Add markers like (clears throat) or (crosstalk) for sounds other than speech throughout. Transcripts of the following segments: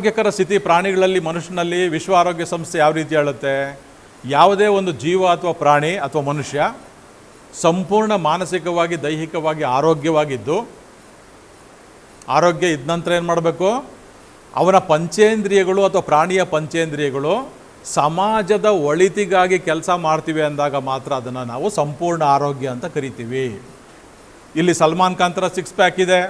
ಆರೋಗ್ಯಕರ ಸ್ಥಿತಿ ಪ್ರಾಣಿಗಳಲ್ಲಿ ಮನುಷ್ಯನಲ್ಲಿ ವಿಶ್ವ ಆರೋಗ್ಯ ಸಂಸ್ಥೆ ಯಾವ ರೀತಿ ಹೇಳುತ್ತೆ? ಯಾವುದೇ ಒಂದು ಜೀವ ಅಥವಾ ಪ್ರಾಣಿ ಅಥವಾ ಮನುಷ್ಯ ಸಂಪೂರ್ಣ ಮಾನಸಿಕವಾಗಿ, ದೈಹಿಕವಾಗಿ ಆರೋಗ್ಯವಾಗಿದ್ದು, ಆರೋಗ್ಯ ಇದ್ದ ನಂತರ ಏನು ಮಾಡಬೇಕು? ಅವನ ಪಂಚೇಂದ್ರಿಯಗಳು ಅಥವಾ ಪ್ರಾಣಿಯ ಪಂಚೇಂದ್ರಿಯಗಳು ಸಮಾಜದ ಒಳಿತಿಗಾಗಿ ಕೆಲಸ ಮಾಡ್ತೀವಿ ಅಂದಾಗ ಮಾತ್ರ ಅದನ್ನು ನಾವು ಸಂಪೂರ್ಣ ಆರೋಗ್ಯ ಅಂತ ಕರಿತೀವಿ. ಇಲ್ಲಿ ಸಲ್ಮಾನ್ ಖಾನ್ ಥರ ಸಿಕ್ಸ್ ಪ್ಯಾಕ್ ಇದೆ.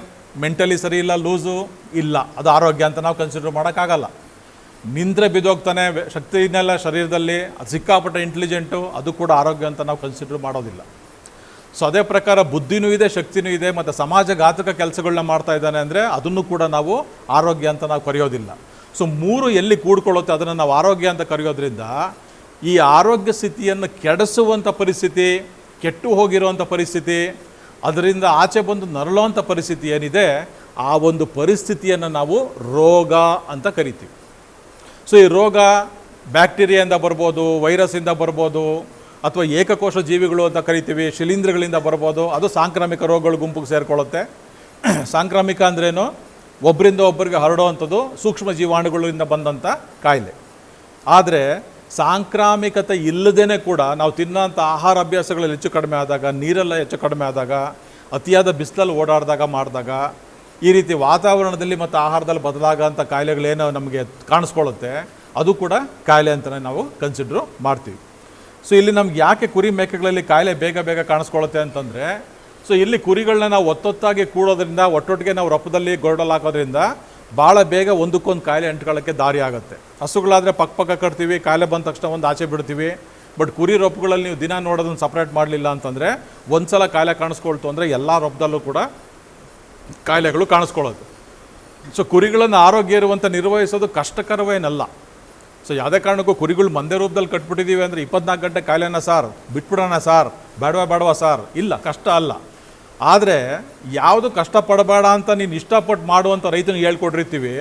ಮೆಂಟಲಿ ಸರಿ ಇಲ್ಲ ಲೂಸು ಇಲ್ಲ. ಅದು ಆರೋಗ್ಯ ಅಂತ ನಾವು ಕನ್ಸಿಡರ್ ಮಾಡೋಕ್ಕಾಗಲ್ಲ. ನಿಂದ್ರೆ ಬಿದ್ದೋಗ್ತಾನೆ, ಶಕ್ತಿ ಇದನ್ನೆಲ್ಲ ಶರೀರದಲ್ಲಿ, ಅದು ಸಿಕ್ಕಾಪಟ್ಟೆ ಇಂಟೆಲಿಜೆಂಟು ಅದು ಕೂಡ ಆರೋಗ್ಯ ಅಂತ ನಾವು ಕನ್ಸಿಡರ್ ಮಾಡೋದಿಲ್ಲ. ಸೊ ಅದೇ ಪ್ರಕಾರ ಬುದ್ಧಿನೂ ಇದೆ, ಶಕ್ತಿನೂ ಇದೆ, ಮತ್ತು ಸಮಾಜಘಾತಕ ಕೆಲಸಗಳನ್ನ ಮಾಡ್ತಾ ಇದ್ದಾನೆ ಅಂದರೆ ಅದನ್ನು ಕೂಡ ನಾವು ಆರೋಗ್ಯ ಅಂತ ನಾವು ಕರೆಯೋದಿಲ್ಲ. ಸೊ ಮೂರು ಎಲ್ಲಿ ಕೂಡ್ಕೊಳ್ಳುತ್ತೆ ಅದನ್ನು ನಾವು ಆರೋಗ್ಯ ಅಂತ ಕರೆಯೋದ್ರಿಂದ, ಈ ಆರೋಗ್ಯ ಸ್ಥಿತಿಯನ್ನು ಕೆಡಿಸುವಂಥ ಪರಿಸ್ಥಿತಿ, ಕೆಟ್ಟು ಹೋಗಿರುವಂಥ ಪರಿಸ್ಥಿತಿ ಅದರಿಂದ ಆಚೆ ಬಂದು ನರಳುವಂಥ ಪರಿಸ್ಥಿತಿ ಏನಿದೆ, ಆ ಒಂದು ಪರಿಸ್ಥಿತಿಯನ್ನು ನಾವು ರೋಗ ಅಂತ ಕರಿತೀವಿ. ಸೊ, ಈ ರೋಗ ಬ್ಯಾಕ್ಟೀರಿಯಾಯಿಂದ ಬರ್ಬೋದು, ವೈರಸ್ಸಿಂದ ಬರ್ಬೋದು, ಅಥವಾ ಏಕಕೋಶ ಜೀವಿಗಳು ಅಂತ ಕರಿತೀವಿ, ಶಿಲೀಂಧ್ರಗಳಿಂದ ಬರ್ಬೋದು, ಅದು ಸಾಂಕ್ರಾಮಿಕ ರೋಗಗಳ ಗುಂಪಿಗೆ ಸೇರಿಕೊಳ್ಳುತ್ತೆ. (clears throat) ಸಾಂಕ್ರಾಮಿಕ ಅಂದ್ರೇನು? ಒಬ್ಬರಿಂದ ಒಬ್ಬರಿಗೆ ಹರಡುವಂಥದ್ದು ಸೂಕ್ಷ್ಮ ಜೀವಾಣುಗಳಿಂದ ಬಂದಂಥ ಕಾಯಿಲೆ. ಆದರೆ ಸಾಂಕ್ರಾಮಿಕತೆ ಇಲ್ಲದೇ ಕೂಡ ನಾವು ತಿನ್ನೋಂಥ ಆಹಾರ ಅಭ್ಯಾಸಗಳಲ್ಲಿ ಹೆಚ್ಚು ಕಡಿಮೆ ಆದಾಗ, ನೀರೆಲ್ಲ ಹೆಚ್ಚು ಕಡಿಮೆ ಆದಾಗ, ಅತಿಯಾದ ಬಿಸಿಲಲ್ಲಿ ಓಡಾಡಿದಾಗ ಮಾಡಿದಾಗ, ಈ ರೀತಿ ವಾತಾವರಣದಲ್ಲಿ ಮತ್ತು ಆಹಾರದಲ್ಲಿ ಬದಲಾಗೋಂಥ ಕಾಯಿಲೆಗಳೇನು ನಮಗೆ ಕಾಣಿಸ್ಕೊಳ್ಳುತ್ತೆ, ಅದು ಕೂಡ ಕಾಯಿಲೆ ಅಂತಲೇ ನಾವು ಕನ್ಸಿಡ್ರು ಮಾಡ್ತೀವಿ. ಸೊ ಇಲ್ಲಿ ನಮ್ಗೆ ಯಾಕೆ ಕುರಿ ಮೇಕೆಗಳಲ್ಲಿ ಕಾಯಿಲೆ ಬೇಗ ಬೇಗ ಕಾಣಿಸ್ಕೊಳ್ಳುತ್ತೆ ಅಂತಂದರೆ ಸೊ ಇಲ್ಲಿ ಕುರಿಗಳನ್ನ ನಾವು ಒತ್ತೊತ್ತಾಗಿ ಕೂಡೋದ್ರಿಂದ, ಒಟ್ಟೊಟ್ಟಿಗೆ ನಾವು ರಪ್ಪದಲ್ಲಿ ಗೊರಡಲ್ಲಿ ಹಾಕೋದ್ರಿಂದ ಭಾಳ ಬೇಗ ಒಂದಕ್ಕೊಂದು ಕಾಯಿಲೆ ಅಂಟ್ಕೊಳ್ಳೋಕ್ಕೆ ದಾರಿ ಆಗುತ್ತೆ. ಹಸುಗಳಾದರೆ ಪಕ್ಕ ಪಕ್ಕ ಕಟ್ತೀವಿ, ಕಾಯಿಲೆ ಬಂದ ತಕ್ಷಣ ಒಂದು ಆಚೆ ಬಿಡ್ತೀವಿ. ಬಟ್ ಕುರಿ ರೊಪ್ಪುಗಳಲ್ಲಿ ನೀವು ದಿನ ನೋಡೋದನ್ನು ಸಪ್ರೇಟ್ ಮಾಡಲಿಲ್ಲ ಅಂತಂದರೆ ಒಂದು ಸಲ ಕಾಯಿಲೆ ಕಾಣಿಸ್ಕೊಳ್ತು ಅಂದರೆ ಎಲ್ಲ ರೊಪ್ಪದಲ್ಲೂ ಕೂಡ ಕಾಯಿಲೆಗಳು ಕಾಣಿಸ್ಕೊಳ್ಳೋದು. ಸೊ ಕುರಿಗಳನ್ನು ಆರೋಗ್ಯ ಇರುವಂಥ ನಿರ್ವಹಿಸೋದು ಕಷ್ಟಕರವೇನಲ್ಲ. ಸೊ ಯಾವುದೇ ಕಾರಣಕ್ಕೂ ಕುರಿಗಳು ಮಂದೆ ರೂಪದಲ್ಲಿ ಕಟ್ಬಿಟ್ಟಿದ್ದೀವಿ ಅಂದರೆ ಇಪ್ಪತ್ನಾಲ್ಕು ಗಂಟೆ ಕಾಯಿಲೆನ ಸಾರ್, ಬಿಟ್ಬಿಡೋಣ ಸಾರ್, ಬೇಡವಾ ಬೇಡವಾ ಸಾರ್, ಇಲ್ಲ ಕಷ್ಟ ಅಲ್ಲ. ಆದರೆ ಯಾವುದು ಕಷ್ಟಪಡಬೇಡ ಅಂತ ನೀನು ಇಷ್ಟಪಟ್ಟು ಮಾಡುವಂಥ ರೈತನಿಗೆ ಹೇಳ್ಕೊಟ್ಟಿರ್ತೀವಿ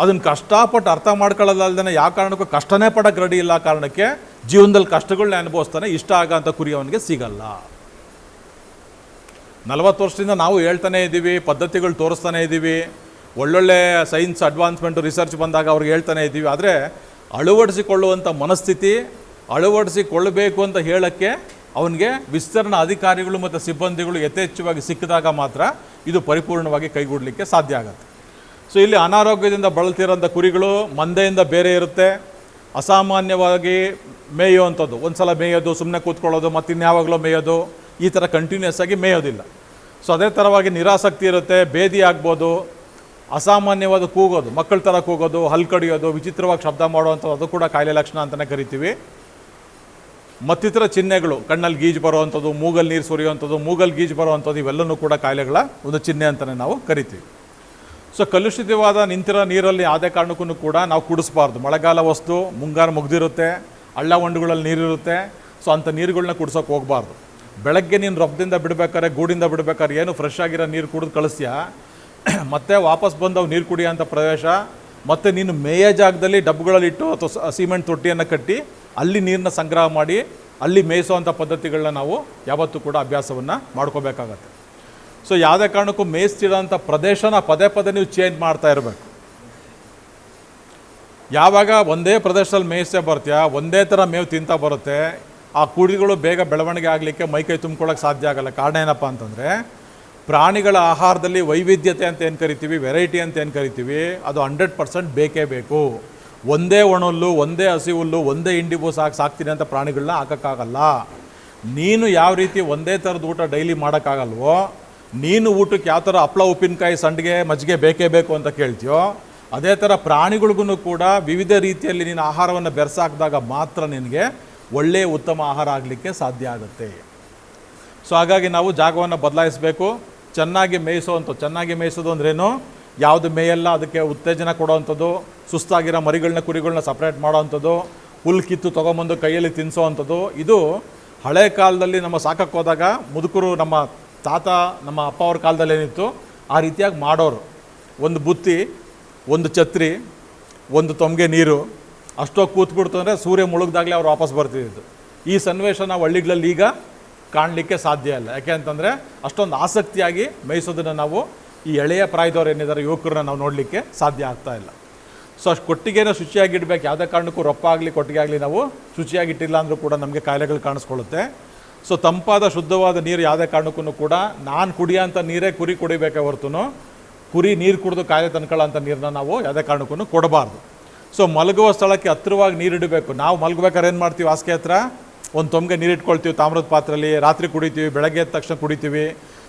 ಅದನ್ನು ಕಷ್ಟಪಟ್ಟು ಅರ್ಥ ಮಾಡ್ಕೊಳ್ಳೋದಲ್ದೇ ಯಾವ ಕಾರಣಕ್ಕೂ ಕಷ್ಟನೇ ಪಡೋಕ್ಕೆ ರೆಡಿ ಇಲ್ಲ ಕಾರಣಕ್ಕೆ ಜೀವನದಲ್ಲಿ ಕಷ್ಟಗಳನ್ನ ಅನುಭವಿಸ್ತಾನೆ, ಇಷ್ಟ ಆಗೋಂಥ ಕುರಿ ಅವನಿಗೆ ಸಿಗಲ್ಲ. ನಲವತ್ತು ವರ್ಷದಿಂದ ನಾವು ಹೇಳ್ತಾನೆ ಇದ್ದೀವಿ, ಪದ್ಧತಿಗಳು ತೋರಿಸ್ತಾನೆ ಇದ್ದೀವಿ, ಒಳ್ಳೊಳ್ಳೆ ಸೈನ್ಸ್ ಅಡ್ವಾನ್ಸ್ಮೆಂಟು ರಿಸರ್ಚ್ ಬಂದಾಗ ಅವ್ರಿಗೆ ಹೇಳ್ತಾನೆ ಇದ್ದೀವಿ. ಆದರೆ ಅಳವಡಿಸಿಕೊಳ್ಳುವಂಥ ಮನಸ್ಥಿತಿ, ಅಳವಡಿಸಿಕೊಳ್ಳಬೇಕು ಅಂತ ಹೇಳೋಕ್ಕೆ ಅವನಿಗೆ ವಿಸ್ತರಣಾ ಅಧಿಕಾರಿಗಳು ಮತ್ತು ಸಿಬ್ಬಂದಿಗಳು ಯಥೇಚ್ಛವಾಗಿ ಸಿಕ್ಕಿದಾಗ ಮಾತ್ರ ಇದು ಪರಿಪೂರ್ಣವಾಗಿ ಕೈಗೂಡಲಿಕ್ಕೆ ಸಾಧ್ಯ ಆಗುತ್ತೆ. ಸೊ ಇಲ್ಲಿ ಅನಾರೋಗ್ಯದಿಂದ ಬಳಲ್ತಿರೋಂಥ ಕುರಿಗಳು ಮಂದೆಯಿಂದ ಬೇರೆ ಇರುತ್ತೆ. ಅಸಾಮಾನ್ಯವಾಗಿ ಮೇಯುವಂಥದ್ದು ಒಂದು ಸಲ ಮೇಯೋದು ಸುಮ್ಮನೆ ಕೂತ್ಕೊಳ್ಳೋದು ಮತ್ತು ಇನ್ಯಾವಾಗಲೂ ಮೇಯೋದು, ಈ ಥರ ಕಂಟಿನ್ಯೂಸ್ ಆಗಿ ಮೇಯೋದಿಲ್ಲ. ಸೊ ಅದೇ ಥರವಾಗಿ ನಿರಾಸಕ್ತಿ ಇರುತ್ತೆ, ಭೇದಿ ಆಗ್ಬೋದು, ಅಸಾಮಾನ್ಯವಾದ ಕೂಗೋದು, ಮಕ್ಕಳ ಥರ ಕೂಗೋದು ಹಲ್ಕಡಿಯೋದು ವಿಚಿತ್ರವಾಗಿ ಶಬ್ದ ಮಾಡುವಂಥದ್ದು ಅದು ಕೂಡ ಕಾಯಿಲೆ ಲಕ್ಷಣ ಅಂತಲೇ ಕರಿತೀವಿ. ಮತ್ತಿತರ ಚಿಹ್ನೆಗಳು, ಕಣ್ಣಲ್ಲಿ ಗೀಜು ಬರುವಂಥದ್ದು ಮೂಗಲ್ಲಿ ನೀರು ಸುರಿಯುವಂಥದ್ದು ಮೂಗಲ್ಲಿ ಗೀಜು ಬರುವಂಥದ್ದು ಇವೆಲ್ಲವೂ ಕೂಡ ಕಾಯಿಲೆಗಳ ಒಂದು ಚಿಹ್ನೆ ಅಂತಲೇ ನಾವು ಕರಿತೀವಿ. ಸೊ ಕಲುಷಿತವಾದ ನಿಂತಿರೋ ನೀರಲ್ಲಿ ಯಾವುದೇ ಕಾರಣಕ್ಕೂ ಕೂಡ ನಾವು ಕುಡಿಸ್ಬಾರ್ದು. ಮಳೆಗಾಲ ವಸ್ತು, ಮುಂಗಾರು ಮುಗ್ದಿರುತ್ತೆ, ಹಳ್ಳ ಹೊಂಡುಗಳಲ್ಲಿ ನೀರಿರುತ್ತೆ ಸೊ ಅಂಥ ನೀರುಗಳನ್ನ ಕುಡ್ಸೋಕೆ ಹೋಗಬಾರ್ದು. ಬೆಳಗ್ಗೆ ನೀನು ರೊಬ್ಬದಿಂದ ಬಿಡಬೇಕಾದ್ರೆ, ಗೂಡಿಂದ ಬಿಡಬೇಕಾದ್ರೆ, ಏನು ಫ್ರೆಶ್ ಆಗಿರೋ ನೀರು ಕುಡಿದು ಕಳಿಸ್ತೀಯಾ? (clears throat) ಮತ್ತೆ ವಾಪಸ್ ಬಂದು ಅವು ನೀರು ಕುಡಿಯೋಂಥ ಪ್ರವೇಶ ಮತ್ತು ನೀನು ಮೇಯ ಜಾಗದಲ್ಲಿ ಡಬ್ಬುಗಳಲ್ಲಿಟ್ಟು ಅಥವಾ ಸಿಮೆಂಟ್ ತೊಟ್ಟಿಯನ್ನು ಕಟ್ಟಿ ಅಲ್ಲಿ ನೀರನ್ನ ಸಂಗ್ರಹ ಮಾಡಿ, ಅಲ್ಲಿ ಮೇಯಿಸುವಂಥ ಪದ್ಧತಿಗಳನ್ನ ನಾವು ಯಾವತ್ತೂ ಕೂಡ ಅಭ್ಯಾಸವನ್ನು ಮಾಡ್ಕೋಬೇಕಾಗತ್ತೆ. ಸೊ ಯಾವುದೇ ಕಾರಣಕ್ಕೂ ಮೇಯಿಸ್ತಿರೋಂಥ ಪ್ರದೇಶನ ಪದೇ ಪದೇ ನೀವು ಚೇಂಜ್ ಮಾಡ್ತಾ ಇರಬೇಕು. ಯಾವಾಗ ಒಂದೇ ಪ್ರದೇಶದಲ್ಲಿ ಮೇಯಿಸ್ತೇ ಬರ್ತೀಯಾ, ಒಂದೇ ಥರ ಮೇವು ತಿಂತಾ ಬರುತ್ತೆ, ಆ ಕುಡಿಗಳು ಬೇಗ ಬೆಳವಣಿಗೆ ಆಗಲಿಕ್ಕೆ ಮೈಕೈ ತುಂಬ್ಕೊಳ್ಳೋಕೆ ಸಾಧ್ಯ ಆಗಲ್ಲ. ಕಾರಣ ಏನಪ್ಪ ಅಂತಂದರೆ, ಪ್ರಾಣಿಗಳ ಆಹಾರದಲ್ಲಿ ವೈವಿಧ್ಯತೆ ಅಂತ ಏನು ಕರಿತೀವಿ ವೆರೈಟಿ ಅಂತ ಏನು ಕರಿತೀವಿ, ಅದು ಹಂಡ್ರೆಡ್ ಪರ್ಸೆಂಟ್ ಬೇಕೇ ಬೇಕು. ಒಂದೇ ಒಣಹುಲ್ಲು, ಒಂದೇ ಹಸಿ ಹುಲ್ಲು ಒಂದೇ ಇಂಡಿಬು ಸಾಕು ಸಾಕ್ತೀನಿ ಅಂತ ಪ್ರಾಣಿಗಳನ್ನ ಹಾಕೋಕ್ಕಾಗಲ್ಲ. ನೀನು ಯಾವ ರೀತಿ ಒಂದೇ ಥರದ ಊಟ ಡೈಲಿ ಮಾಡೋಕ್ಕಾಗಲ್ವೋ, ನೀನು ಊಟಕ್ಕೆ ಯಾವ ಥರ ಹಪ್ಳ, ಉಪ್ಪಿನಕಾಯಿ, ಸಂಡಿಗೆ, ಮಜ್ಜಿಗೆ ಬೇಕೇ ಬೇಕು ಅಂತ ಕೇಳ್ತೀಯೋ, ಅದೇ ಥರ ಪ್ರಾಣಿಗಳಿಗೂ ಕೂಡ ವಿವಿಧ ರೀತಿಯಲ್ಲಿ ನೀನು ಆಹಾರವನ್ನು ಬೆರೆಸಾಕಿದಾಗ ಮಾತ್ರ ನಿನಗೆ ಒಳ್ಳೆಯ ಉತ್ತಮ ಆಹಾರ ಆಗಲಿಕ್ಕೆ ಸಾಧ್ಯ ಆಗುತ್ತೆ. ಸೊ ಹಾಗಾಗಿ ನಾವು ಜಾಗವನ್ನು ಬದಲಾಯಿಸಬೇಕು. ಚೆನ್ನಾಗಿ ಮೇಯಿಸುವಂಥ ಚೆನ್ನಾಗಿ ಮೇಯಿಸೋದು ಅಂದ್ರೇನು? ಯಾವುದು ಮೇಯಲ್ಲ, ಅದಕ್ಕೆ ಉತ್ತೇಜನ ಕೊಡೋವಂಥದ್ದು, ಸುಸ್ತಾಗಿರೋ ಮರಿಗಳನ್ನ ಕುರಿಗಳನ್ನ ಸಪ್ರೇಟ್ ಮಾಡೋವಂಥದ್ದು, ಹುಲ್ ಕಿತ್ತು ತೊಗೊಂಬಂದು ಕೈಯಲ್ಲಿ ತಿನ್ನಿಸೋವಂಥದ್ದು ಇದು ಹಳೆ ಕಾಲದಲ್ಲಿ ನಮ್ಮ ಸಾಕಕ್ಕೆ ಹೋದಾಗ ಮುದುಕರು, ನಮ್ಮ ತಾತ, ನಮ್ಮ ಅಪ್ಪ ಅವ್ರ ಕಾಲದಲ್ಲಿ ಏನಿತ್ತು, ಆ ರೀತಿಯಾಗಿ ಮಾಡೋರು. ಒಂದು ಬುತ್ತಿ, ಒಂದು ಛತ್ರಿ, ಒಂದು ತೊಂಗೆ ನೀರು, ಅಷ್ಟೋ ಕೂತ್ಬಿಡ್ತು ಅಂದರೆ ಸೂರ್ಯ ಮುಳುಗ್ದಾಗಲೇ ಅವ್ರು ವಾಪಸ್ ಬರ್ತಿದ್ದು ಈ ಸನ್ನಿವೇಶ ನಾವು ಹಳ್ಳಿಗಳಲ್ಲಿ ಈಗ ಕಾಣಲಿಕ್ಕೆ ಸಾಧ್ಯ ಇಲ್ಲ. ಯಾಕೆ ಅಂತಂದರೆ ಅಷ್ಟೊಂದು ಆಸಕ್ತಿಯಾಗಿ ಮೇಯಿಸೋದನ್ನು ನಾವು ಈ ಎಳೆಯ ಪ್ರಾಯದವ್ರು ಏನಿದ್ದಾರೆ, ಯುವಕರನ್ನ ನಾವು ನೋಡಲಿಕ್ಕೆ ಸಾಧ್ಯ ಆಗ್ತಾ ಇಲ್ಲ. ಸೊ ಅಷ್ಟು ಕೊಟ್ಟಿಗೆನ ಶುಚಿಯಾಗಿಡ್ಬೇಕು. ಯಾವುದೇ ಕಾರಣಕ್ಕೂ ರೊಪ್ಪ ಆಗಲಿ, ಕೊಟ್ಟಿಗೆ ಆಗಲಿ ನಾವು ಶುಚಿಯಾಗಿಟ್ಟಿಲ್ಲ ಅಂದರೂ ಕೂಡ ನಮಗೆ ಕಾಯಿಲೆಗಳು ಕಾಣಿಸ್ಕೊಳ್ಳುತ್ತೆ. ಸೊ ತಂಪಾದ, ಶುದ್ಧವಾದ ನೀರು ಯಾವುದೇ ಕಾರಣಕ್ಕೂ ಕೂಡ ನಾನು ಕುಡಿಯೋಂಥ ನೀರೇ ಕುರಿ ಕುಡಿಬೇಕೆ ಹೊರತು ಕುರಿ ನೀರು ಕುಡಿದು ಕಾಯಿಲೆ ತನ್ಕೊಳ್ಳೋಂಥ ನೀರನ್ನ ನಾವು ಯಾವುದೇ ಕಾರಣಕ್ಕೂ ಕೊಡಬಾರ್ದು. ಸೊ ಮಲಗುವ ಸ್ಥಳಕ್ಕೆ ಹತ್ತಿರವಾಗಿ ನೀರಿಡಬೇಕು ನಾವು ಮಲಗಬೇಕಾದ್ರೆ ಏನು ಮಾಡ್ತೀವಿ, ಹಾಸಿಗೆ ಹತ್ರ? ಒಂದು ತೊಂಬೆ ನೀರು ಇಟ್ಕೊಳ್ತೀವಿ, ತಾಮ್ರದ ಪಾತ್ರೆಯಲ್ಲಿ ರಾತ್ರಿ ಕುಡಿತೀವಿ, ಬೆಳಗ್ಗೆ ಎದ್ದ ತಕ್ಷಣ ಕುಡಿತೀವಿ.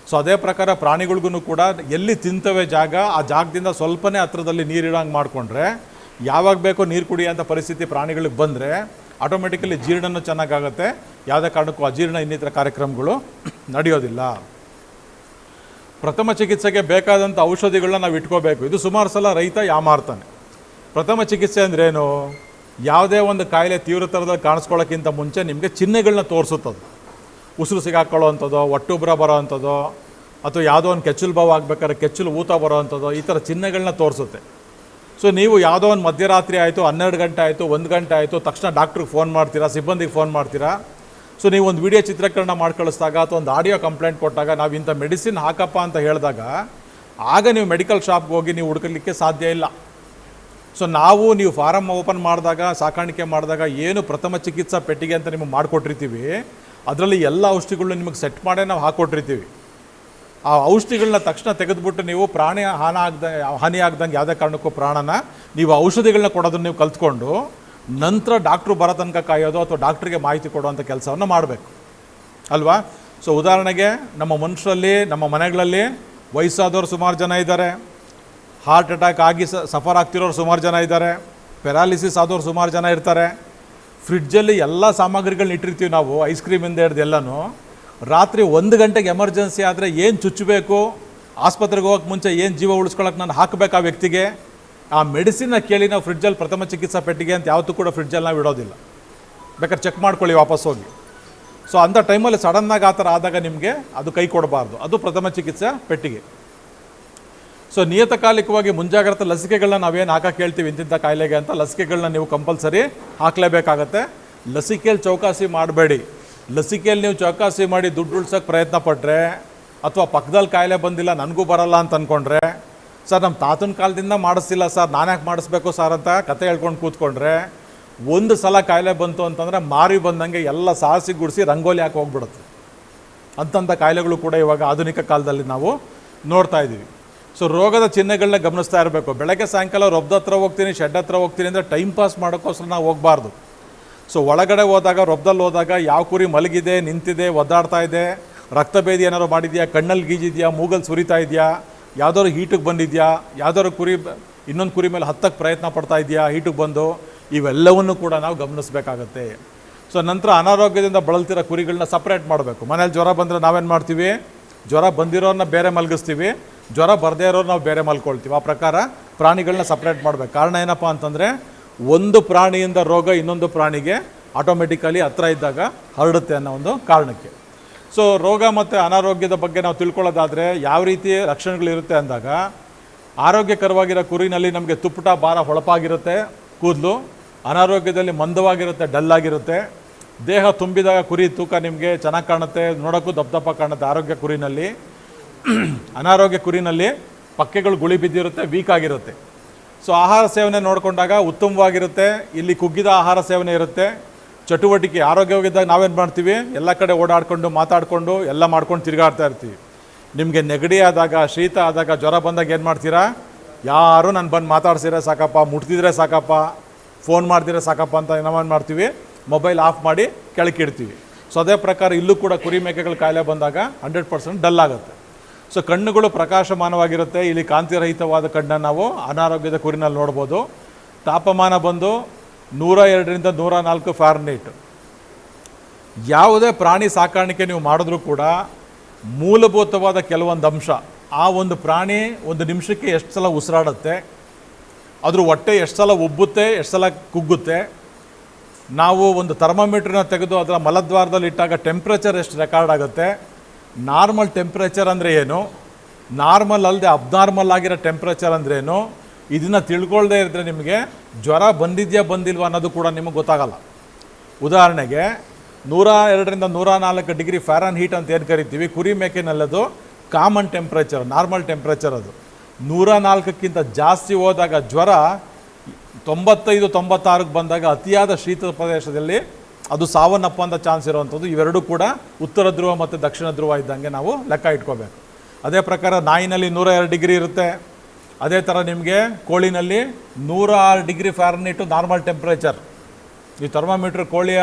ಸೊ ಅದೇ ಪ್ರಕಾರ ಪ್ರಾಣಿಗಳಿಗೂ ಕೂಡ ಎಲ್ಲಿ ತಿಂತವೆ ಜಾಗ, ಆ ಜಾಗದಿಂದ ಸ್ವಲ್ಪನೇ ಹತ್ರದಲ್ಲಿ ನೀರಿಡೋಂಗೆ ಮಾಡಿಕೊಂಡ್ರೆ, ಯಾವಾಗ ಬೇಕೋ ನೀರು ಕುಡಿಯೋಂಥ ಪರಿಸ್ಥಿತಿ ಪ್ರಾಣಿಗಳಿಗೆ ಬಂದರೆ ಆಟೋಮೆಟಿಕಲಿ ಜೀರ್ಣನೂ ಚೆನ್ನಾಗಾಗುತ್ತೆ. ಯಾವುದೇ ಕಾರಣಕ್ಕೂ ಅಜೀರ್ಣ ಇನ್ನಿತರ ಕಾರ್ಯಕ್ರಮಗಳು ನಡೆಯೋದಿಲ್ಲ. ಪ್ರಥಮ ಚಿಕಿತ್ಸೆಗೆ ಬೇಕಾದಂಥ ಔಷಧಿಗಳನ್ನ ನಾವು ಇಟ್ಕೋಬೇಕು. ಇದು ಸುಮಾರು ಸಲ ರೈತ ಯಾಮಾರ್ತಾನೆ. ಪ್ರಥಮ ಚಿಕಿತ್ಸೆ ಅಂದ್ರೇನು? ಯಾವುದೇ ಒಂದು ಕಾಯಿಲೆ ತೀವ್ರತರದಲ್ಲಿ ಕಾಣಿಸ್ಕೊಳ್ಳೋಕ್ಕಿಂತ ಮುಂಚೆ ನಿಮಗೆ ಚಿಹ್ನೆಗಳನ್ನ ತೋರಿಸುತ್ತದೆ. ಉಸಿರು ಸಿಗಾಕೊಳ್ಳೋ ಅಂಥದ್ದು ಒಟ್ಟುಬ್ರ ಬರೋ ಅಥವಾ ಯಾವುದೋ ಒಂದು ಕೆಚ್ಚಲು ಬಾವು ಆಗ್ಬೇಕಾದ್ರೆ ಕೆಚ್ಚಲು ಊತ ಬರೋ ಈ ಥರ ಚಿಹ್ನೆಗಳನ್ನ ತೋರಿಸುತ್ತೆ. ಸೊ ನೀವು ಯಾವುದೋ ಒಂದು ಮಧ್ಯರಾತ್ರಿ ಆಯಿತು, ಹನ್ನೆರಡು ಗಂಟೆ ಆಯಿತು, ಒಂದು ಗಂಟೆ ಆಯಿತು, ತಕ್ಷಣ ಡಾಕ್ಟ್ರಿಗೆ ಫೋನ್ ಮಾಡ್ತೀರಾ, ಸಿಬ್ಬಂದಿಗೆ ಫೋನ್ ಮಾಡ್ತೀರಾ? ಸೊ ನೀವು ಒಂದು ವಿಡಿಯೋ ಚಿತ್ರೀಕರಣ ಮಾಡಿ ಕಳಿಸಿದಾಗ ಅಥವಾ ಒಂದು ಆಡಿಯೋ ಕಂಪ್ಲೇಂಟ್ ಕೊಟ್ಟಾಗ ನಾವು ಇಂಥ ಮೆಡಿಸಿನ್ ಹಾಕಪ್ಪ ಅಂತ ಹೇಳಿದಾಗ, ಆಗ ನೀವು ಮೆಡಿಕಲ್ ಶಾಪ್ಗೆ ಹೋಗಿ ನೀವು ಹುಡುಕಲಿಕ್ಕೆ ಸಾಧ್ಯ ಇಲ್ಲ. ಸೊ ನಾವು ನೀವು ಫಾರಮ್ ಓಪನ್ ಮಾಡಿದಾಗ, ಸಾಕಾಣಿಕೆ ಮಾಡಿದಾಗ ಏನು ಪ್ರಥಮ ಚಿಕಿತ್ಸಾ ಪೆಟ್ಟಿಗೆ ಅಂತ ನಿಮಗೆ ಮಾಡಿಕೊಟ್ಟಿರ್ತೀವಿ ಅದರಲ್ಲಿ ಎಲ್ಲ ಔಷಧಿಗಳನ್ನ ನಿಮಗೆ ಸೆಟ್ ಮಾಡೇ ನಾವು ಹಾಕ್ಕೊಟ್ಟಿರ್ತೀವಿ ಆ ಔಷಧಿಗಳನ್ನ ತಕ್ಷಣ ತೆಗೆದುಬಿಟ್ಟು ನೀವು ಪ್ರಾಣಿ ಹಾನ ಆಗ್ದ, ಹಾನಿ ಆಗ್ದಂಗೆ ಯಾವುದೇ ಕಾರಣಕ್ಕೂ ಪ್ರಾಣನ ನೀವು ಔಷಧಿಗಳನ್ನ ಕೊಡೋದನ್ನು ನೀವು ಕಲ್ತ್ಕೊಂಡು ನಂತರ ಡಾಕ್ಟ್ರು ಬರೋ ತನಕ ಕಾಯೋದು ಅಥವಾ ಡಾಕ್ಟ್ರಿಗೆ ಮಾಹಿತಿ ಕೊಡುವಂಥ ಕೆಲಸವನ್ನು ಮಾಡಬೇಕು. ಅಲ್ವಾ? ಸೊ ಉದಾಹರಣೆಗೆ ನಮ್ಮ ಮನುಷ್ಯರಲ್ಲಿ, ನಮ್ಮ ಮನೆಗಳಲ್ಲಿ ವಯಸ್ಸಾದವರು ಸುಮಾರು ಜನ ಇದ್ದಾರೆ. ಹಾರ್ಟ್ ಅಟ್ಯಾಕ್ ಆಗಿ ಸಫರ್ ಆಗ್ತಿರೋರು ಸುಮಾರು ಜನ ಇದ್ದಾರೆ. ಪೆರಾಲಿಸಿಸ್ ಆದವ್ರು ಸುಮಾರು ಜನ ಇರ್ತಾರೆ. ಫ್ರಿಡ್ಜಲ್ಲಿ ಎಲ್ಲ ಸಾಮಗ್ರಿಗಳನ್ನ ಇಟ್ಟಿರ್ತೀವಿ ನಾವು ಐಸ್ ಕ್ರೀಮಿಂದ ಹಿಡ್ದು ಎಲ್ಲನೂ. ರಾತ್ರಿ ಒಂದು ಗಂಟೆಗೆ ಎಮರ್ಜೆನ್ಸಿ ಆದರೆ ಏನು ಚುಚ್ಚಬೇಕು, ಆಸ್ಪತ್ರೆಗೆ ಹೋಗೋಕ್ಕೆ ಮುಂಚೆ ಏನು ಜೀವ ಉಳಿಸ್ಕೊಳಕ್ಕೆ ನಾನು ಹಾಕಬೇಕು ಆ ವ್ಯಕ್ತಿಗೆ? ಆ ಮೆಡಿಸಿನ್ನ ಕೇಳಿ ನಾವು ಫ್ರಿಡ್ಜಲ್ಲಿ ಪ್ರಥಮ ಚಿಕಿತ್ಸಾ ಪೆಟ್ಟಿಗೆ ಅಂತ ಯಾವತ್ತೂ ಕೂಡ ಫ್ರಿಡ್ಜಲ್ಲಿ ನಾವು ಇಡೋದಿಲ್ಲ. ಬೇಕಾದ್ರೆ ಚೆಕ್ ಮಾಡ್ಕೊಳ್ಳಿ ವಾಪಸ್ ಹೋಗಿ. ಸೊ ಅಂಥ ಟೈಮಲ್ಲಿ ಸಡನ್ನಾಗಿ ಆ ಥರ ಆದಾಗ ನಿಮಗೆ ಅದು ಕೈ ಕೊಡಬಾರ್ದು. ಅದು ಪ್ರಥಮ ಚಿಕಿತ್ಸಾ ಪೆಟ್ಟಿಗೆ. ಸೊ ನಿಯತಕಾಲಿಕವಾಗಿ ಮುಂಜಾಗ್ರತಾ ಲಸಿಕೆಗಳನ್ನ ನಾವೇನು ಹಾಕಕ್ಕೆ ಹೇಳ್ತೀವಿ ಇಂತಿಂಥ ಕಾಯಿಲೆಗೆ ಅಂತ ಲಸಿಕೆಗಳನ್ನ ನೀವು ಕಂಪಲ್ಸರಿ ಹಾಕಲೇಬೇಕಾಗತ್ತೆ. ಲಸಿಕೆಯಲ್ಲಿ ಚೌಕಾಸಿ ಮಾಡಬೇಡಿ. ಲಸಿಕೆಯಲ್ಲಿ ನೀವು ಚೌಕಾಸಿ ಮಾಡಿ ದುಡ್ಡು ಉಳ್ಸೋಕ್ಕೆ ಪ್ರಯತ್ನ ಪಟ್ಟರೆ ಅಥವಾ ಪಕ್ಕದಲ್ಲಿ ಕಾಯಿಲೆ ಬಂದಿಲ್ಲ, ನನಗೂ ಬರಲ್ಲ ಅಂತ ಅಂದ್ಕೊಂಡ್ರೆ ಸರ್ ನಮ್ಮ ತಾತನ ಕಾಲದಿಂದ ಮಾಡಿಸ್ತಿಲ್ಲ ಸರ್, ನಾನು ಯಾಕೆ ಮಾಡಿಸ್ಬೇಕು ಸರ್ ಅಂತ ಕತೆ ಹೇಳ್ಕೊಂಡು ಕೂತ್ಕೊಂಡ್ರೆ, ಒಂದು ಸಲ ಕಾಯಿಲೆ ಬಂತು ಅಂತಂದರೆ ಮಾರಿ ಬಂದಂಗೆ ಎಲ್ಲ ಸಾಹಸಿ ಗುಡಿಸಿ ರಂಗೋಲಿ ಹಾಕಿ ಹೋಗ್ಬಿಡುತ್ತೆ. ಅಂತಂಥ ಕಾಯಿಲೆಗಳು ಕೂಡ ಇವಾಗ ಆಧುನಿಕ ಕಾಲದಲ್ಲಿ ನಾವು ನೋಡ್ತಾ ಇದ್ದೀವಿ ಸೊ ರೋಗದ ಚಿಹ್ನೆಗಳನ್ನ ಗಮನಿಸ್ತಾ ಇರಬೇಕು. ಬೆಳಗ್ಗೆ ಸಾಯಂಕಾಲ ರೊಬ್ಬದ ಹತ್ರ ಹೋಗ್ತೀನಿ, ಶೆಡ್ ಹತ್ರ ಹೋಗ್ತೀನಿ ಅಂದರೆ ಟೈಮ್ ಪಾಸ್ ಮಾಡೋಕ್ಕೋಸ್ಕರ ನಾವು ಹೋಗಬಾರ್ದು. ಸೊ ಒಳಗಡೆ ಹೋದಾಗ ರೊಬ್ಬದಲ್ಲಿ ಹೋದಾಗ ಯಾವ ಕುರಿ ಮಲಗಿದೆ, ನಿಂತಿದೆ, ಒದ್ದಾಡ್ತಾ ಇದೆ ರಕ್ತಭೇದಿ ಏನಾದ್ರು ಮಾಡಿದೆಯಾ, ಕಣ್ಣಲ್ಲಿ ಗೀಜಿದ್ಯಾ, ಮೂಗಲ್ಲಿ ಸುರಿತಾ ಇದೆಯಾ, ಯಾವ್ದಾದ್ರು ಹೀಟಿಗೆ ಬಂದಿದೆಯಾ, ಯಾವ್ದಾದ್ರು ಕುರಿ ಇನ್ನೊಂದು ಕುರಿ ಮೇಲೆ ಹತ್ತಕ್ಕೆ ಪ್ರಯತ್ನ ಪಡ್ತಾ ಇದೆಯಾ, ಹೀಟಿಗೆ ಬಂದು, ಇವೆಲ್ಲವನ್ನು ಕೂಡ ನಾವು ಗಮನಿಸಬೇಕಾಗತ್ತೆ. ಸೊ ನಂತರ ಅನಾರೋಗ್ಯದಿಂದ ಬಳಲ್ತಿರೋ ಕುರಿಗಳನ್ನ ಸಪ್ರೇಟ್ ಮಾಡಬೇಕು. ಮನೇಲಿ ಜ್ವರ ಬಂದರೆ ನಾವೇನು ಮಾಡ್ತೀವಿ? ಜ್ವರ ಬಂದಿರೋರನ್ನ ಬೇರೆ ಮಲಗಿಸ್ತೀವಿ. ಜ್ವರ ಬರದೇ ಇರೋರು ನಾವು ಬೇರೆ ಮಲ್ಕೊಳ್ತೀವಿ. ಆ ಪ್ರಕಾರ ಪ್ರಾಣಿಗಳನ್ನ ಸಪ್ರೇಟ್ ಮಾಡಬೇಕು. ಕಾರಣ ಏನಪ್ಪ ಅಂತಂದರೆ ಒಂದು ಪ್ರಾಣಿಯಿಂದ ರೋಗ ಇನ್ನೊಂದು ಪ್ರಾಣಿಗೆ ಆಟೋಮೆಟಿಕಲಿ ಹತ್ರ ಇದ್ದಾಗ ಹರಡುತ್ತೆ ಅನ್ನೋ ಒಂದು ಕಾರಣಕ್ಕೆ. ಸೊ ರೋಗ ಮತ್ತು ಅನಾರೋಗ್ಯದ ಬಗ್ಗೆ ನಾವು ತಿಳ್ಕೊಳ್ಳೋದಾದರೆ ಯಾವ ರೀತಿ ಲಕ್ಷಣಗಳಿರುತ್ತೆ ಅಂದಾಗ ಆರೋಗ್ಯಕರವಾಗಿರೋ ಕುರಿನಲ್ಲಿ ನಮಗೆ ತುಪ್ಪಟ, ಭಾರ ಹೊಳಪಾಗಿರುತ್ತೆ, ಕೂದಲು ಅನಾರೋಗ್ಯದಲ್ಲಿ ಮಂದವಾಗಿರುತ್ತೆ ಡಲ್ಲಾಗಿರುತ್ತೆ ದೇಹ ತುಂಬಿದಾಗ ಕುರಿ ತೂಕ ನಿಮಗೆ ಚೆನ್ನಾಗಿ ಕಾಣುತ್ತೆ, ನೋಡೋಕ್ಕೂ ದಪ್ಪ ದಪ್ಪ ಕಾಣುತ್ತೆ ಆರೋಗ್ಯ ಕುರಿನಲ್ಲಿ. (clears throat) ಅನಾರೋಗ್ಯ ಕುರಿನಲ್ಲಿ ಪಕ್ಕೆಗಳು ಗುಳಿ ಬಿದ್ದಿರುತ್ತೆ ವೀಕ್ ಆಗಿರುತ್ತೆ. ಸೊ ಆಹಾರ ಸೇವನೆ ನೋಡಿಕೊಂಡಾಗ ಉತ್ತಮವಾಗಿರುತ್ತೆ, ಇಲ್ಲಿ ಕುಗ್ಗಿದ ಆಹಾರ ಸೇವನೆ ಇರುತ್ತೆ. ಚಟುವಟಿಕೆ, ಆರೋಗ್ಯವಾಗಿದ್ದಾಗ ನಾವೇನು ಮಾಡ್ತೀವಿ? ಎಲ್ಲ ಕಡೆ ಓಡಾಡಿಕೊಂಡು, ಮಾತಾಡಿಕೊಂಡು, ಎಲ್ಲ ಮಾಡ್ಕೊಂಡು ತಿರುಗಾಡ್ತಾ ಇರ್ತೀವಿ. ನಿಮಗೆ ನೆಗಡಿ ಆದಾಗ, ಶೀತ ಆದಾಗ, ಜ್ವರ ಬಂದಾಗ ಏನು ಮಾಡ್ತೀರಾ? ಯಾರು ನಾನು ಬಂದು ಮಾತಾಡ್ಸಿದ್ರೆ ಸಾಕಪ್ಪ ಮುಟ್ತಿದ್ರೆ ಸಾಕಪ್ಪ ಫೋನ್ ಮಾಡ್ತಿದ್ರೆ ಸಾಕಪ್ಪ ಅಂತ ನಾವೇನು ಮಾಡ್ತೀವಿ? ಮೊಬೈಲ್ ಆಫ್ ಮಾಡಿ ಕೆಳಕಿಡ್ತೀವಿ ಸೊ ಅದೇ ಪ್ರಕಾರ ಇಲ್ಲೂ ಕೂಡ ಕುರಿ ಮೇಕೆಗಳ ಕಾಯಿಲೆ ಬಂದಾಗ ಹಂಡ್ರೆಡ್ ಪರ್ಸೆಂಟ್ ಡಲ್ ಆಗುತ್ತೆ. ಸೊ ಕಣ್ಣುಗಳು ಪ್ರಕಾಶಮಾನವಾಗಿರುತ್ತೆ. ಇಲ್ಲಿ ಕಾಂತಿರಹಿತವಾದ ಕಣ್ಣನ್ನು ನಾವು ಅನಾರೋಗ್ಯದ ಕುರಿನಲ್ಲಿ ನೋಡ್ಬೋದು. ತಾಪಮಾನ ಬಂದು ನೂರ ಎರಡರಿಂದ ನೂರ ನಾಲ್ಕು ಫ್ಯಾರ್ನೈಟ್ ಯಾವುದೇ ಪ್ರಾಣಿ ಸಾಕಾಣಿಕೆ ನೀವು ಮಾಡಿದ್ರೂ ಕೂಡ ಮೂಲಭೂತವಾದ ಕೆಲವೊಂದು ಅಂಶ, ಆ ಒಂದು ಪ್ರಾಣಿ ಒಂದು ನಿಮಿಷಕ್ಕೆ ಎಷ್ಟು ಸಲ ಉಸಿರಾಡುತ್ತೆ, ಅದ್ರ ಹೊಟ್ಟೆ ಎಷ್ಟು ಸಲ ಉಬ್ಬುತ್ತೆ, ಎಷ್ಟು ಸಲ ಕುಗ್ಗುತ್ತೆ, ನಾವು ಒಂದು ಥರ್ಮೋಮೀಟ್ರನ್ನ ತೆಗೆದು ಅದರ ಮಲದ್ವಾರದಲ್ಲಿ ಇಟ್ಟಾಗ ಟೆಂಪ್ರೇಚರ್ ಎಷ್ಟು ರೆಕಾರ್ಡ್ ಆಗುತ್ತೆ ನಾರ್ಮಲ್ ಟೆಂಪ್ರೇಚರ್ ಅಂದರೆ ಏನು? ನಾರ್ಮಲ್ ಅಲ್ಲದೆ ಅಬ್ನಾರ್ಮಲ್ ಆಗಿರೋ ಟೆಂಪ್ರೇಚರ್ ಅಂದ್ರೆ ಏನು? ಇದನ್ನು ತಿಳ್ಕೊಳ್ದೇ ಇದ್ದರೆ ನಿಮಗೆ ಜ್ವರ ಬಂದಿದೆಯಾ ಬಂದಿಲ್ವಾ ಅನ್ನೋದು ಕೂಡ ನಿಮಗೆ ಗೊತ್ತಾಗಲ್ಲ. ಉದಾಹರಣೆಗೆ ನೂರ ಎರಡರಿಂದ ನೂರ ನಾಲ್ಕು ಡಿಗ್ರಿ ಫ್ಯಾರನ್ ಹೀಟ್ ಅಂತ ಏನು ಕರಿತೀವಿ? ಕುರಿ ಮೇಕೆನಲ್ಲದು ಕಾಮನ್ ಟೆಂಪ್ರೇಚರ್, ನಾರ್ಮಲ್ ಟೆಂಪ್ರೇಚರ್ ಅದು. ನೂರ ನಾಲ್ಕಕ್ಕಿಂತ ಜಾಸ್ತಿ ಹೋದಾಗ ಜ್ವರ ತೊಂಬತ್ತೈದು ತೊಂಬತ್ತಾರಕ್ಕೆ ಬಂದಾಗ ಅತಿಯಾದ ಶೀತ ಪ್ರದೇಶದಲ್ಲಿ ಅದು ಸಾವನ್ನಪ್ಪುವಂಥ ಚಾನ್ಸ್ ಇರುವಂಥದ್ದು. ಇವೆರಡೂ ಕೂಡ ಉತ್ತರ ಧ್ರುವ ಮತ್ತು ದಕ್ಷಿಣ ಧ್ರುವ ಇದ್ದಂಗೆ ನಾವು ಲೆಕ್ಕ ಇಟ್ಕೋಬೇಕು. ಅದೇ ಪ್ರಕಾರ ನಾಯಿನಲ್ಲಿ ನೂರ ಎರಡು ಡಿಗ್ರಿ ಇರುತ್ತೆ. ಅದೇ ಥರ ನಿಮಗೆ ಕೋಳಿನಲ್ಲಿ ನೂರ ಆರು ಡಿಗ್ರಿ ಫ್ಯಾರನೀಟು ನಾರ್ಮಲ್ ಟೆಂಪ್ರೇಚರ್. ಈ ಥರ್ಮಾಮೀಟ್ರ್ ಕೋಳಿಯ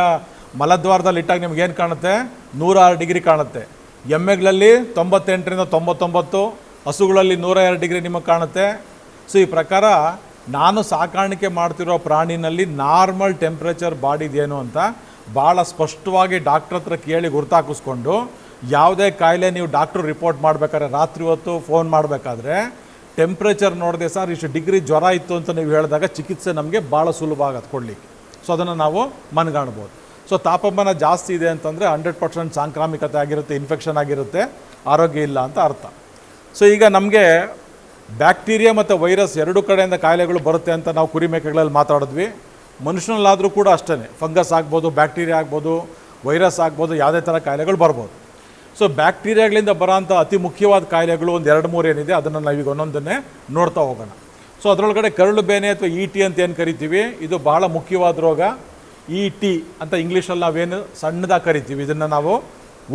ಮಲದ್ವಾರದಲ್ಲಿ ಇಟ್ಟಾಗ ನಿಮ್ಗೆ ಏನು ಕಾಣುತ್ತೆ? ನೂರ ಆರು ಡಿಗ್ರಿ ಕಾಣುತ್ತೆ. ಎಮ್ಮೆಗಳಲ್ಲಿ ತೊಂಬತ್ತೆಂಟರಿಂದ ತೊಂಬತ್ತೊಂಬತ್ತು, ಹಸುಗಳಲ್ಲಿ ನೂರ ಎರಡು ಡಿಗ್ರಿ ನಿಮಗೆ ಕಾಣುತ್ತೆ. ಸೊ, ಈ ಪ್ರಕಾರ ನಾನು ಸಾಕಾಣಿಕೆ ಮಾಡ್ತಿರೋ ಪ್ರಾಣಿನಲ್ಲಿ ನಾರ್ಮಲ್ ಟೆಂಪ್ರೇಚರ್ ಬಾಡಿದೇನು ಅಂತ ಭಾಳ ಸ್ಪಷ್ಟವಾಗಿ ಡಾಕ್ಟ್ರ್ ಹತ್ರ ಕೇಳಿ ಗುರ್ತಾಕಿಸ್ಕೊಂಡು ಯಾವುದೇ ಕಾಯಿಲೆ ನೀವು ಡಾಕ್ಟ್ರು ರಿಪೋರ್ಟ್ ಮಾಡಬೇಕಾದ್ರೆ ರಾತ್ರಿ ಹೊತ್ತು ಫೋನ್ ಮಾಡಬೇಕಾದ್ರೆ, ಟೆಂಪ್ರೇಚರ್ ನೋಡಿದೆ ಸರ್ ಇಷ್ಟು ಡಿಗ್ರಿ ಜ್ವರ ಇತ್ತು ಅಂತ ನೀವು ಹೇಳಿದಾಗ ಚಿಕಿತ್ಸೆ ನಮಗೆ ಭಾಳ ಸುಲಭ ಆಗತ್ತೆ ಕೊಡಲಿಕ್ಕೆ. ಸೊ, ಅದನ್ನು ನಾವು ಮನಗಾಣ್ಬೋದು. ಸೊ, ತಾಪಮಾನ ಜಾಸ್ತಿ ಇದೆ ಅಂತಂದರೆ ಹಂಡ್ರೆಡ್ ಪರ್ಸೆಂಟ್ ಸಾಂಕ್ರಾಮಿಕತೆ ಆಗಿರುತ್ತೆ, ಇನ್ಫೆಕ್ಷನ್ ಆಗಿರುತ್ತೆ, ಆರೋಗ್ಯ ಇಲ್ಲ ಅಂತ ಅರ್ಥ. ಸೊ, ಈಗ ನಮಗೆ ಬ್ಯಾಕ್ಟೀರಿಯಾ ಮತ್ತು ವೈರಸ್ ಎರಡು ಕಡೆಯಿಂದ ಕಾಯಿಲೆಗಳು ಬರುತ್ತೆ ಅಂತ ನಾವು ಕುರಿಮೇಕೆಗಳಲ್ಲಿ ಮಾತಾಡಿದ್ವಿ. ಮನುಷ್ಯನಲ್ಲಾದರೂ ಕೂಡ ಅಷ್ಟೇ ಫಂಗಸ್ ಆಗ್ಬೋದು, ಬ್ಯಾಕ್ಟೀರಿಯಾ ಆಗ್ಬೋದು, ವೈರಸ್ ಆಗ್ಬೋದು, ಯಾವುದೇ ಥರ ಕಾಯಿಲೆಗಳು ಬರ್ಬೋದು. ಸೊ ಬ್ಯಾಕ್ಟೀರಿಯಾಗಳಿಂದ ಬರೋಂಥ ಅತಿ ಮುಖ್ಯವಾದ ಕಾಯಿಲೆಗಳು ಒಂದು ಎರಡು ಮೂರು ಏನಿದೆ, ಅದನ್ನು ನಾವೀಗ ಒಂದೊಂದನ್ನೇ ನೋಡ್ತಾ ಹೋಗೋಣ. ಸೊ ಅದರೊಳಗಡೆ ಕರಳು ಬೇನೆ ಅಥವಾ ಇ ಟಿ ಅಂತ ಏನು ಕರಿತೀವಿ? ಇದು ಬಹಳ ಮುಖ್ಯವಾದ ರೋಗ. ಇ ಟಿ ಅಂತ ಇಂಗ್ಲೀಷಲ್ಲಿ ನಾವೇನು ಸಣ್ಣದಾಗಿ ಕರಿತೀವಿ? ಇದನ್ನು ನಾವು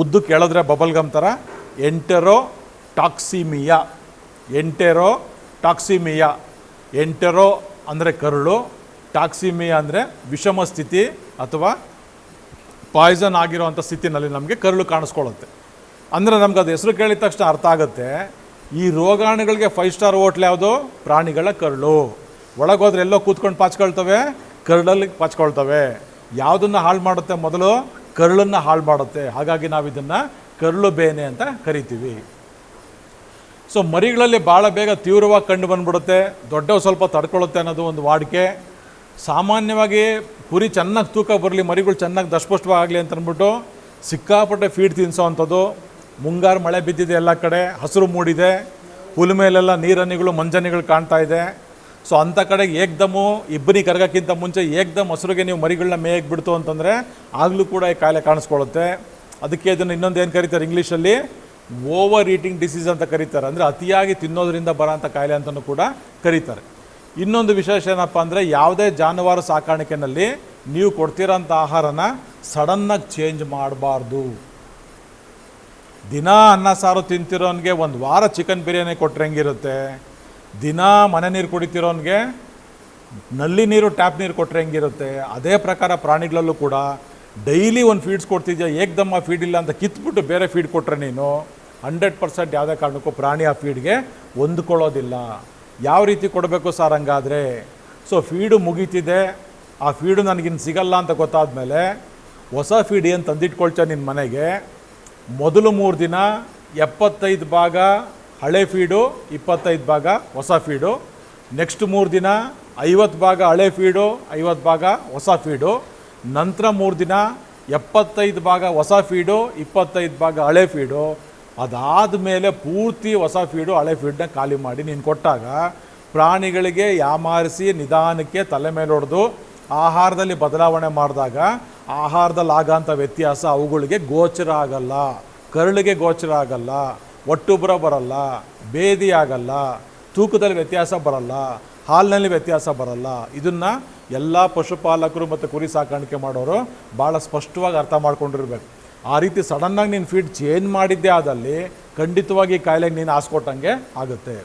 ಉದ್ದು ಕೇಳಿದ್ರೆ ಬಬಲ್ ಗಮ್ ಥರ ಎಂಟೆರೋ ಟಾಕ್ಸಿಮಿಯಾ ಎಂಟೆರೋ ಟಾಕ್ಸಿಮಿಯಾ ಎಂಟೆರೋ ಅಂದರೆ ಕರುಳು ಟಾಕ್ಸಿಮಿಯಾ ಅಂದರೆ ವಿಷಮ ಸ್ಥಿತಿ ಅಥವಾ ಪಾಯ್ಸನ್ ಆಗಿರೋವಂಥ ಸ್ಥಿತಿನಲ್ಲಿ ನಮಗೆ ಕರುಳು ಕಾಣಿಸ್ಕೊಳ್ಳುತ್ತೆ. ಅಂದರೆ ನಮ್ಗೆ ಅದು ಹೆಸರು ಕೇಳಿದ ತಕ್ಷಣ ಅರ್ಥ ಆಗುತ್ತೆ, ಈ ರೋಗಾಣುಗಳಿಗೆ ಫೈವ್ ಸ್ಟಾರ್ ಹೋಟ್ಲ್ ಯಾವುದು? ಪ್ರಾಣಿಗಳ ಕರುಳು. ಒಳಗೋದ್ರೆ ಎಲ್ಲೋ ಕೂತ್ಕೊಂಡು ಪಾಚ್ಕೊಳ್ತವೆ, ಕರುಳಲ್ಲಿ ಪಾಚ್ಕೊಳ್ತವೆ. ಯಾವುದನ್ನು ಹಾಳು ಮಾಡುತ್ತೆ ಮೊದಲು? ಕರುಳನ್ನು ಹಾಳು ಮಾಡುತ್ತೆ. ಹಾಗಾಗಿ ನಾವು ಇದನ್ನು ಕರುಳು ಬೇನೆ ಅಂತ ಕರಿತೀವಿ. ಸೊ ಮರಿಗಳಲ್ಲಿ ಭಾಳ ಬೇಗ ತೀವ್ರವಾಗಿ ಕಂಡು ಬಂದ್ಬಿಡುತ್ತೆ. ದೊಡ್ಡವು ಸ್ವಲ್ಪ ತಡ್ಕೊಳ್ಳುತ್ತೆ ಅನ್ನೋದು ಒಂದು ವಾಡಿಕೆ. ಸಾಮಾನ್ಯವಾಗಿ ಕುರಿ ಚೆನ್ನಾಗಿ ತೂಕ ಬರಲಿ, ಮರಿಗಳು ಚೆನ್ನಾಗಿ ದಸ್ಪಷ್ಟವಾಗಲಿ ಅಂತ ಅಂದ್ಬಿಟ್ಟು ಸಿಕ್ಕಾಪಟ್ಟೆ ಫೀಡ್ ತಿನ್ಸೋವಂಥದ್ದು ಮುಂಗಾರು ಮಳೆ ಬಿದ್ದಿದೆ ಎಲ್ಲ ಕಡೆ, ಹಸಿರು ಮೂಡಿದೆ. ಹುಲ್ ಮೇಲೆಲ್ಲ ನೀರನಿಗಳು ಮಂಜನಿಗಳು ಕಾಣ್ತಾ ಇದೆ. ಸೊ ಅಂಥ ಕಡೆ ಏಕ್ದಮು ಇಬ್ಬನಿ ಕರಗಕ್ಕಿಂತ ಮುಂಚೆ ಏಕ್ದಮ್ ಹಸಿರುಗೆ ನೀವು ಮರಿಗಳನ್ನ ಮೇಯಕ್ಕೆ ಬಿಡ್ತು ಅಂತಂದರೆ ಆಗಲೂ ಕೂಡ ಈ ಕಾಯಿಲೆ ಕಾಣಿಸ್ಕೊಳ್ಳುತ್ತೆ. ಅದಕ್ಕೆ ಇದನ್ನು ಇನ್ನೊಂದು ಏನು ಕರೀತಾರೆ ಇಂಗ್ಲೀಷಲ್ಲಿ? ಓವರ್ ಈಟಿಂಗ್ ಡಿಸೀಸ್ ಅಂತ ಕರೀತಾರೆ. ಅಂದರೆ ಅತಿಯಾಗಿ ತಿನ್ನೋದರಿಂದ ಬರೋಂಥ ಕಾಯಿಲೆ ಅಂತಲೂ ಕೂಡ ಕರೀತಾರೆ. ಇನ್ನೊಂದು ವಿಶೇಷ ಏನಪ್ಪ ಅಂದರೆ ಯಾವುದೇ ಜಾನುವಾರು ಸಾಕಾಣಿಕೆಯಲ್ಲಿ ನೀವು ಕೊಡ್ತಿರೋಂಥ ಆಹಾರನ ಸಡನ್ನಾಗಿ ಚೇಂಜ್ ಮಾಡಬಾರ್ದು. ದಿನ ಅನ್ನ ಸಾರು ತಿಂತಿರೋನಿಗೆ ಒಂದು ವಾರ ಚಿಕನ್ ಬಿರಿಯಾನಿ ಕೊಟ್ಟರೆ ಹೆಂಗಿರುತ್ತೆ? ದಿನ ಮನೆ ನೀರು ಕುಡಿತಿರೋನಿಗೆ ನಲ್ಲಿ ನೀರು ಟ್ಯಾಪ್ ನೀರು ಕೊಟ್ಟರೆ ಹೆಂಗಿರುತ್ತೆ? ಅದೇ ಪ್ರಕಾರ ಪ್ರಾಣಿಗಳಲ್ಲೂ ಕೂಡ ಡೈಲಿ ಒಂದು ಫೀಡ್ಸ್ ಕೊಡ್ತಿದ್ಯಾ? ಏಕ್ದಮ್ಮ ಫೀಡ್ ಇಲ್ಲ ಅಂತ ಕಿತ್ಬಿಟ್ಟು ಬೇರೆ ಫೀಡ್ ಕೊಟ್ಟರೆ ನೀನು ಹಂಡ್ರೆಡ್ ಪರ್ಸೆಂಟ್ ಯಾವುದೇ ಕಾರಣಕ್ಕೂ ಪ್ರಾಣಿ ಆ ಫೀಡ್ಗೆ ಹೊಂದ್ಕೊಳ್ಳೋದಿಲ್ಲ. ಯಾವ ರೀತಿ ಕೊಡಬೇಕು ಸರ್ ಹಂಗಾದರೆ? ಸೊ ಫೀಡು ಮುಗೀತಿದೆ. ಆ ಫೀಡು ನನಗಿನ್ನು ಸಿಗಲ್ಲ ಅಂತ ಗೊತ್ತಾದ ಮೇಲೆ ಹೊಸ ಫೀಡ್ ಏನು ತಂದಿಟ್ಕೊಳ್ತ ನಿನ್ನ ಮನೆಗೆ? ಮೊದಲು ಮೂರು ದಿನ ಎಪ್ಪತ್ತೈದು ಭಾಗ ಹಳೆ ಫೀಡು ಇಪ್ಪತ್ತೈದು ಭಾಗ ಹೊಸ ಫೀಡು ನೆಕ್ಸ್ಟ್ ಮೂರು ದಿನ ಐವತ್ತು ಭಾಗ ಹಳೆ ಫೀಡು ಐವತ್ತು ಭಾಗ ಹೊಸ ಫೀಡು ನಂತರ ಮೂರು ದಿನ ಎಪ್ಪತ್ತೈದು ಭಾಗ ಹೊಸ ಫೀಡು ಇಪ್ಪತ್ತೈದು ಭಾಗ ಹಳೆ ಫೀಡು ಅದಾದ ಮೇಲೆ ಪೂರ್ತಿ ಹೊಸ ಫೀಡು ಹಳೆ ಫೀಡ್ನ ಖಾಲಿ ಮಾಡಿ ನೀನು ಕೊಟ್ಟಾಗ ಪ್ರಾಣಿಗಳಿಗೆ ಯಾಮಾರಿಸಿ ನಿಧಾನಕ್ಕೆ ತಲೆ ಮೇಲೆ ಹೊಡೆದು ಆಹಾರದಲ್ಲಿ ಬದಲಾವಣೆ ಮಾಡಿದಾಗ ಆಹಾರದಲ್ಲಿ ಆಗೋಂಥ ವ್ಯತ್ಯಾಸ ಅವುಗಳಿಗೆ ಗೋಚರ ಆಗಲ್ಲ, ಕರುಳಿಗೆ ಗೋಚರ ಆಗಲ್ಲ ಒಟ್ಟುಬ್ರ ಬರಲ್ಲ, ಬೇದಿ ಆಗಲ್ಲ, ತೂಕದಲ್ಲಿ ವ್ಯತ್ಯಾಸ ಬರಲ್ಲ, ಹಾಲಿನಲ್ಲಿ ವ್ಯತ್ಯಾಸ ಬರಲ್ಲ. ಇದನ್ನು ಎಲ್ಲ ಪಶುಪಾಲಕರು ಮತ್ತು ಕುರಿ ಸಾಕಾಣಿಕೆ ಮಾಡೋರು ಭಾಳ ಸ್ಪಷ್ಟವಾಗಿ ಅರ್ಥ ಮಾಡ್ಕೊಂಡಿರ್ಬೇಕು. ಆ ರೀತಿ ಸಡನ್ನಾಗಿ ನೀನು ಫೀಡ್ ಚೇಂಜ್ ಮಾಡಿದ್ದೇ ಆದಲ್ಲಿ ಖಂಡಿತವಾಗಿ ಕಾಯಿಲೆಗೆ ನೀನು ಹಾಸ್ಕೊಟ್ಟಂಗೆ ಆಗುತ್ತೆ.